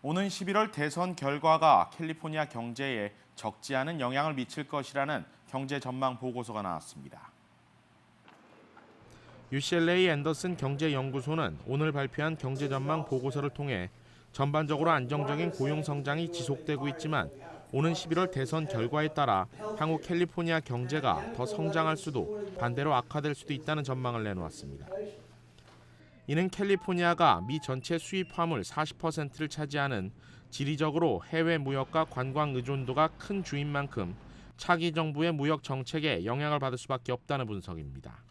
오는 11월 대선 결과가 캘리포니아 경제에 적지 않은 영향을 미칠 것이라는 경제 전망 보고서가 나왔습니다. UCLA 앤더슨 경제연구소는 오늘 발표한 경제 전망 보고서를 통해 전반적으로 안정적인 고용 성장이 지속되고 있지만 오는 11월 대선 결과에 따라 향후 캘리포니아 경제가 더 성장할 수도 반대로 악화될 수도 있다는 전망을 내놓았습니다. 이는 캘리포니아가 미 전체 수입 화물 40%를 차지하는 지리적으로 해외 무역과 관광 의존도가 큰 주인 만큼 차기 정부의 무역 정책에 영향을 받을 수밖에 없다는 분석입니다.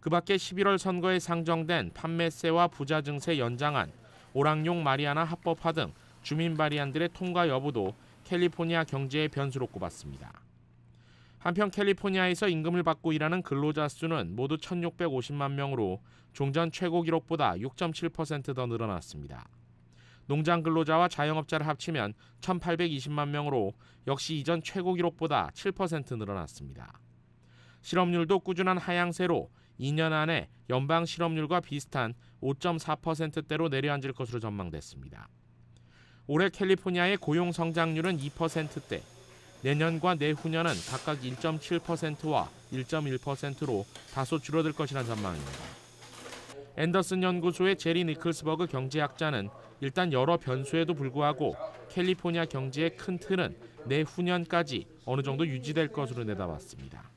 그 밖에 11월 선거에 상정된 판매세와 부자 증세 연장안, 오랑용 마리아나 합법화 등 주민 발의안들의 통과 여부도 캘리포니아 경제의 변수로 꼽았습니다. 한편 캘리포니아에서 임금을 받고 일하는 근로자 수는 모두 1,650만 명으로 종전 최고 기록보다 6.7%더 늘어났습니다. 농장 근로자와 자영업자를 합치면 1,820만 명으로 역시 이전 최고 기록보다 7% 늘어났습니다. 실업률도 꾸준한 하향세로 2년 안에 연방 실업률과 비슷한 5.4%대로 내려앉을 것으로 전망됐습니다. 올해 캘리포니아의 고용 성장률은 2%대, 내년과 내후년은 각각 1.7%와 1.1%로 다소 줄어들 것이라는 전망입니다. 앤더슨 연구소의 제리 니클스버그 경제학자는 일단 여러 변수에도 불구하고 캘리포니아 경제의 큰 틀은 내후년까지 어느 정도 유지될 것으로 내다봤습니다.